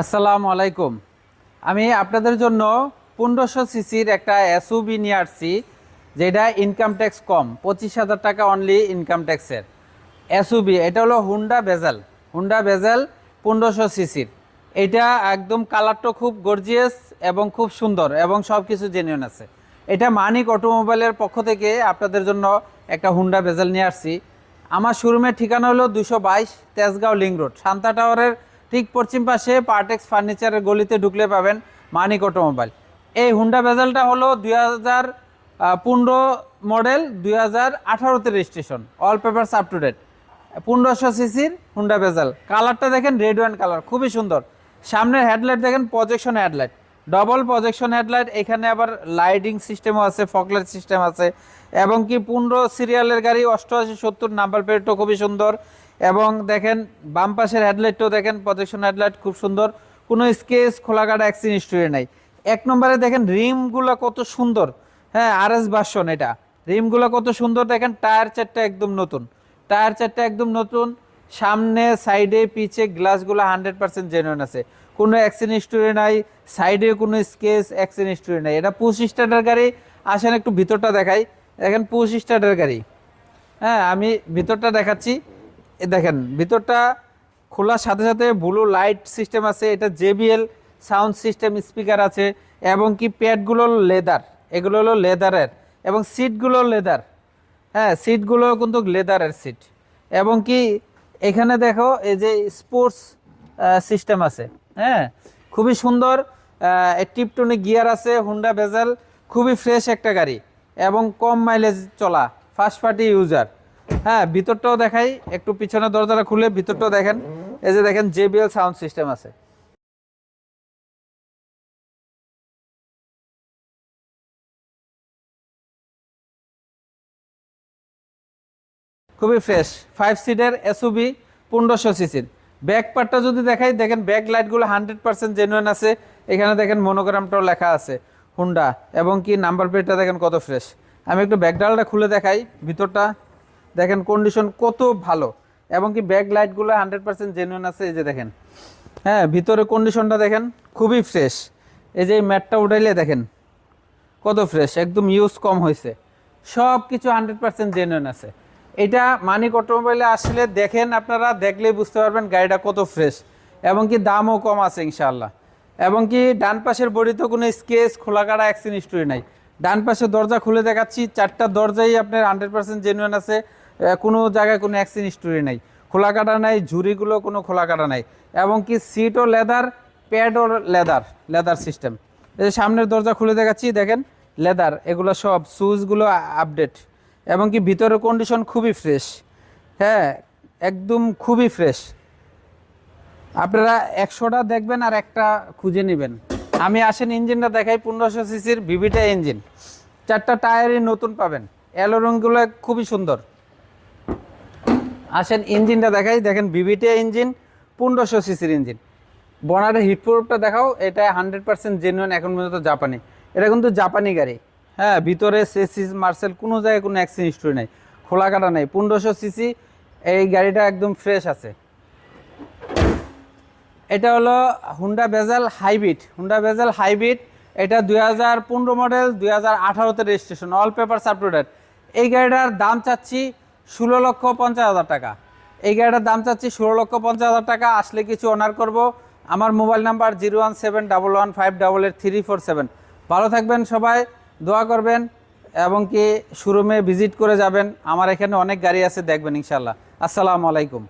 আসসালামু আলাইকুম। আমি আপনাদের জন্য পনেরোশো সিসির একটা এসউবি নিয়ে আসছি, যেটা ইনকাম ট্যাক্স কম, পঁচিশ হাজার টাকা অনলি ইনকাম ট্যাক্সের এসউবি এটা হলো হুন্ডা বেজাল হুন্ডা বেজাল পনেরোশো সিসির। এটা একদম কালারটা খুব গর্জিয়াস এবং খুব সুন্দর এবং সব কিছু জেনুইন আছে। এটা মানিক অটোমোবাইলের পক্ষ থেকে আপনাদের জন্য একটা হুন্ডা বেজাল নিয়ে আসছি। আমার শোরুমের ঠিকানা হলো দুশো বাইশ তেজগাঁও লিং রোড, শান্তা টাওয়ারের ঠিক পশ্চিম পাশে পার্টেক্স ফার্নিচারের গলিতে ঢুকলে পাবেন মানিক অটোমোবাইল এই হুন্ডা বেজালটা হলো দুই হাজার পনেরো মডেল দুই হাজার আঠারোতে registration all papers up to date পনেরোশো সিসির হুন্ডা বেজাল কালারটা দেখেন রেড ওয়ান কালার খুবই সুন্দর। সামনের হেডলাইট দেখেন projection headlight double projection headlight এখানে আবার লাইটিং সিস্টেমও আছে ফকলাইট সিস্টেম আছে, এবং কি পনেরো সিরিয়ালের গাড়ি, অষ্টআশি, সত্তর নাম্বার প্লেটও খুবই সুন্দর, এবং দেখেন বাম পাশের হেডলাইটটাও দেখেন প্রজেকশন হেডলাইট খুব সুন্দর, কোনো স্কেচ খোলাকাটা অ্যাক্সিন স্টোরি নাই। এক নম্বরে দেখেন রিমগুলো কত সুন্দর হ্যাঁ আর এস ভার্সন এটা। রিমগুলো কত সুন্দর, দেখেন টায়ার চারটা একদম নতুন টায়ার চারটা একদম নতুন, সামনে সাইডে পিছে গ্লাসগুলো হান্ড্রেড পার্সেন্ট জেনুইন আছে। কোনো অ্যাক্সিডেন্ট স্টোরি নাই, সাইডে কোনো স্কেচ অ্যাক্সিডেন্ট স্টোরি নাই। এটা পুশ স্টার্টার গাড়ি। আসেন একটু ভিতরটা দেখাই। দেখেন পুশ স্টার্টার গাড়ি। হ্যাঁ আমি ভিতরটা দেখাচ্ছি। দেখেন, ভিতরটা খোলার সাথে সাথে ব্লু লাইট সিস্টেম আছে, এটা জেবিএল সাউন্ড সিস্টেম স্পিকার আছে, এবং কি প্যাডগুলো লেদার। এগুলো হলো লেদারের। এবং সিটগুলো লেদার। হ্যাঁ সিটগুলো কিন্তু লেদারের সিট। এবং কি, এখানে দেখো, এই যে স্পোর্টস সিস্টেম আছে। হ্যাঁ? খুবই সুন্দর টিপটনে গিয়ার আছে হুন্ডা বেজাল খুবই ফ্রেশ একটা গাড়ি এবং কম মাইলেজ চলা ফার্স্ট পার্টি ইউজার হ্যাঁ ভিতরটাও দেখাই, একটু পিছনে দরজাটা খুলে ভিতরটাও দেখেন। এই যে দেখেন জেবিএল সাউন্ড সিস্টেম আছে। খুবই ফ্রেশ ফাইভ সিটের এসউবি পনেরোশো সিসির ব্যাক পার্টটা যদি দেখাই, দেখেন ব্যাক লাইটগুলো হান্ড্রেড পার্সেন্ট জেনুইন আছে। এখানে দেখেন মনোগ্রামটাও লেখা আছে হুন্ডা এবং কি নাম্বার প্লেটটা দেখেন কত ফ্রেশ আমি একটু ব্যাকডালটা খুলে দেখাই, ভিতরটা। দেখেন কন্ডিশন কত ভালো। এবং কি ব্যাক লাইটগুলো হান্ড্রেড পার্সেন্ট জেনুইন আছে, এই যে দেখেন। হ্যাঁ ভিতরে কন্ডিশনটা দেখেন খুবই ফ্রেশ এই যে এই ম্যাটটা উঠাইলে দেখেন, কত ফ্রেশ একদম ইউজ কম হয়েছে সব কিছু হান্ড্রেড পার্সেন্ট জেনুইন আছে। এটা মানিক অটোমোবাইলে আসলে দেখেন আপনারা, দেখলেই বুঝতে পারবেন গাড়িটা কত ফ্রেশ এবং কি দামও কম আছে ইনশাআল্লাহ। এবং কি ডান পাশের বডিতে কোনো স্কেচ খোলা খোলাকাটা অ্যাক্সিন স্টোরি নাই। ডান পাশের দরজা খুলে দেখাচ্ছি, চারটা দরজাই আপনার হান্ড্রেড পার্সেন্ট জেনুইন আছে কোনো জায়গায় কোনো অ্যাক্সিন স্টোরি নাই। খোলা কাটা নাই, ঝুড়িগুলো কোনো খোলা কাটা নাই। এবং কি সিটও লেদার প্যাডও লেদার লেদার সিস্টেম এই সামনের দরজা খুলে দেখাচ্ছি, দেখেন লেদার এগুলো সব সুইচগুলো আপডেট এবং কি ভিতরের কন্ডিশন খুবই ফ্রেশ হ্যাঁ একদম খুবই ফ্রেশ আপনারা একশোটা দেখবেন আর একটা খুঁজে নেবেন। আমি আসেন ইঞ্জিনটা দেখাই, পনেরোশো সিসির ভিভিটা ইঞ্জিন চারটা টায়ারই নতুন পাবেন। অ্যালো রঙগুলো খুবই সুন্দর। আসেন ইঞ্জিনটা দেখাই, দেখেন ভিভিটা ইঞ্জিন পনেরোশো সিসির ইঞ্জিন বনারের হিটপ্রুফটা দেখাও, এটা হান্ড্রেড পার্সেন্ট জেনুইন এখন পর্যন্ত জাপানি। এটা কিন্তু জাপানি গাড়ি। হ্যাঁ ভিতরে সেসিস মার্সেল কোনো জায়গায় কোনো অ্যাক্সিডেন্ট হিস্ট্রি নেই। খোলা কাটা নেই। পনেরোশো সিসি এই গাড়িটা একদম ফ্রেশ আছে। এটা হলো হুন্ডা বেজাল হাইব্রিড হুন্ডা বেজাল হাইব্রিড এটা দুই হাজার পনেরো মডেল দুই হাজার আঠারোতে registration all paper up date এই গাড়িটার দাম চাচ্ছি ষোলো লক্ষ পঞ্চাশ হাজার টাকা। এই গাড়িটার দাম চাচ্ছি ষোলো লক্ষ পঞ্চাশ হাজার টাকা। আসলে কিছু অনার করব। আমার mobile number zero one seven double one five double eight three four seven ভালো থাকবেন সবাই। দোয়া করবেন এবং কি শোরুমে ভিজিট করে যাবেন। আমার এখানে অনেক গাড়ি আছে, দেখবেন ইনশাল্লাহ আসসালামু আলাইকুম।